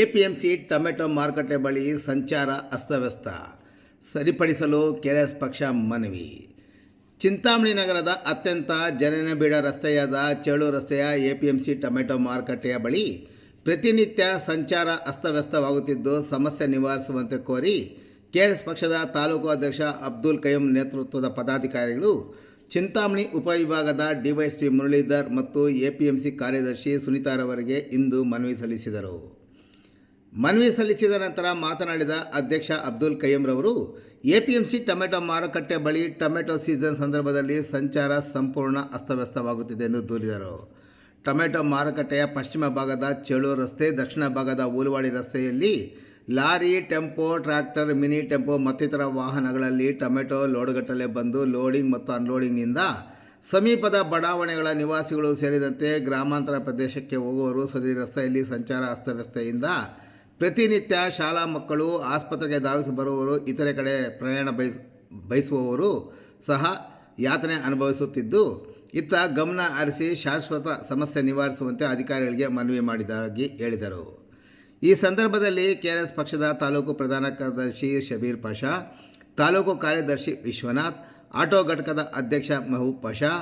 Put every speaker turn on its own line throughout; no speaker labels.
APMC tomato ಮಾರುಕಟ್ಟೆ ಬಳಿ ಸಂಚಾರ ಅಸ್ತವ್ಯಸ್ತ. ಸರಿಪಡಿಸಲು ಕೆಎಸ್ ಪಕ್ಷ ಮನವಿ. ಚಿಂತಾಮಣಿ ನಗರದ ಅತ್ಯಂತ ಜನನಬೀಡ ರಸ್ತೆಯಾದ ಚೇಳು ರಸ್ತೆಯ ಎಪಿಎಂಸಿ ಟೊಮೆಟೊ ಮಾರುಕಟ್ಟೆಯ ಬಳಿ ಪ್ರತಿನಿತ್ಯ ಸಂಚಾರ ಅಸ್ತವ್ಯಸ್ತವಾಗುತ್ತಿದ್ದು ಸಮಸ್ಯೆ ನಿವಾರಿಸುವಂತೆ ಕೋರಿ ಕೆಎಸ್ ಪಕ್ಷದ ತಾಲೂಕು ಅಧ್ಯಕ್ಷ ಅಬ್ದುಲ್ ಕಯ್ಯಂ ನೇತೃತ್ವದ ಪದಾಧಿಕಾರಿಗಳು ಚಿಂತಾಮಣಿ ಉಪವಿಭಾಗದ ಡಿವೈಎಸ್ಪಿ ಮುರಳೀಧರ್ ಮತ್ತು ಎಪಿಎಂಸಿ ಕಾರ್ಯದರ್ಶಿ ಸುನೀತಾರವರಿಗೆ ಇಂದು ಮನವಿ ಸಲ್ಲಿಸಿದರು. ಮನವಿ ಸಲ್ಲಿಸಿದ ನಂತರ ಮಾತನಾಡಿದ ಅಧ್ಯಕ್ಷ ಅಬ್ದುಲ್ ಕಯ್ಯಂರವರು ಎಪಿಎಂಸಿ ಟೊಮೆಟೊ ಮಾರುಕಟ್ಟೆ ಬಳಿ ಟೊಮೆಟೊ ಸೀಸನ್ ಸಂದರ್ಭದಲ್ಲಿ ಸಂಚಾರ ಸಂಪೂರ್ಣ ಅಸ್ತವ್ಯಸ್ತವಾಗುತ್ತಿದೆ ಎಂದು ದೂರಿದರು. ಟೊಮೆಟೊ ಮಾರುಕಟ್ಟೆಯ ಪಶ್ಚಿಮ ಭಾಗದ ಚೇಳೂರು ರಸ್ತೆ, ದಕ್ಷಿಣ ಭಾಗದ ಊಲುವಾಡಿ ರಸ್ತೆಯಲ್ಲಿ lorry, tempo, tractor, mini tempo ಮತ್ತಿತರ ವಾಹನಗಳಲ್ಲಿ ಟೊಮೆಟೊ ಲೋಡ್ಗಟ್ಟಲೆ ಬಂದು ಲೋಡಿಂಗ್ ಮತ್ತು ಅನ್ಲೋಡಿಂಗ್ನಿಂದ ಸಮೀಪದ ಬಡಾವಣೆಗಳ ನಿವಾಸಿಗಳು ಸೇರಿದಂತೆ ಗ್ರಾಮಾಂತರ ಪ್ರದೇಶಕ್ಕೆ ಹೋಗುವವರು ಸದರಿ ರಸ್ತೆಯಲ್ಲಿ ಸಂಚಾರ ಅಸ್ತವ್ಯಸ್ತೆಯಿಂದ ಪ್ರತಿನಿತ್ಯ ಶಾಲಾ ಮಕ್ಕಳು, ಆಸ್ಪತ್ರೆಗೆ ಧಾವಿಸಿ ಬರುವವರು, ಇತರೆ ಕಡೆ ಪ್ರಯಾಣ ಬಯಸ್, ಬಯಸುವವರು ಸಹ ಯಾತನೆ ಅನುಭವಿಸುತ್ತಿದ್ದು, ಇತ್ತ ಗಮನ ಹರಿಸಿ ಶಾಶ್ವತ ಸಮಸ್ಯೆ ನಿವಾರಿಸುವಂತೆ ಅಧಿಕಾರಿಗಳಿಗೆ ಮನವಿ ಮಾಡಿದಾಗಿ ಹೇಳಿದರು. ಈ ಸಂದರ್ಭದಲ್ಲಿ ಕೆಆರ್ಎಸ್ ಪಕ್ಷದ ತಾಲೂಕು ಪ್ರಧಾನ ಕಾರ್ಯದರ್ಶಿ ಶಬೀರ್ ಪಾಷಾ, ತಾಲೂಕು ಕಾರ್ಯದರ್ಶಿ ವಿಶ್ವನಾಥ್, ಆಟೋ ಘಟಕದ ಅಧ್ಯಕ್ಷ ಮಹಬೂಬ್ ಪಾಷಾ,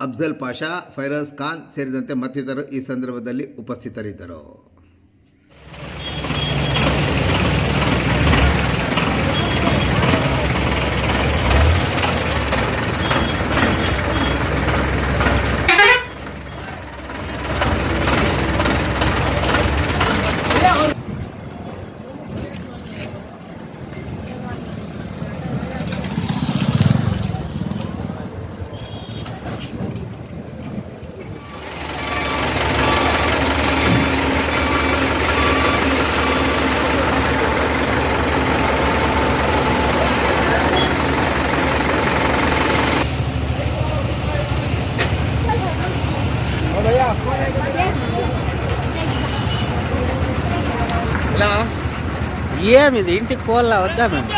ಅಫ್ಜಲ್ ಪಾಷಾ, ಫೈರೋಜ್ ಖಾನ್ ಸೇರಿದಂತೆ ಮತ್ತಿತರರು ಈ ಸಂದರ್ಭದಲ್ಲಿ ಉಪಸ್ಥಿತರಿದ್ದರು.
ఏమిది? ఇంటికి కోళ్ళ వద్దా మేము?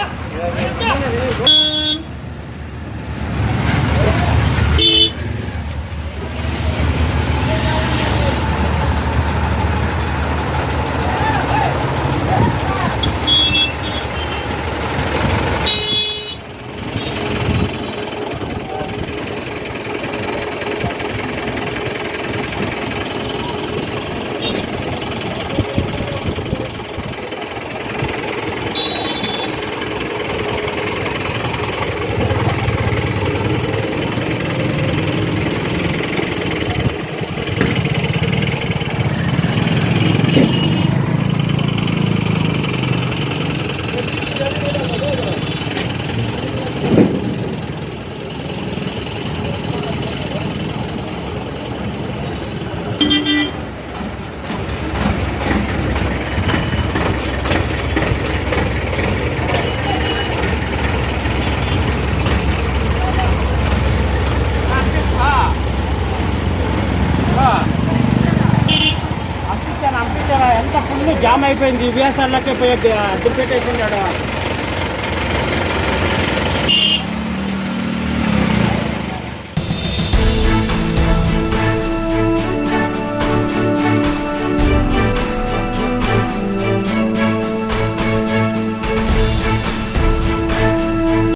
జామ్ అయిపోయింది. విఎస్ఆర్లకే పోయే దుర్పెట్ అయిపోయినాడు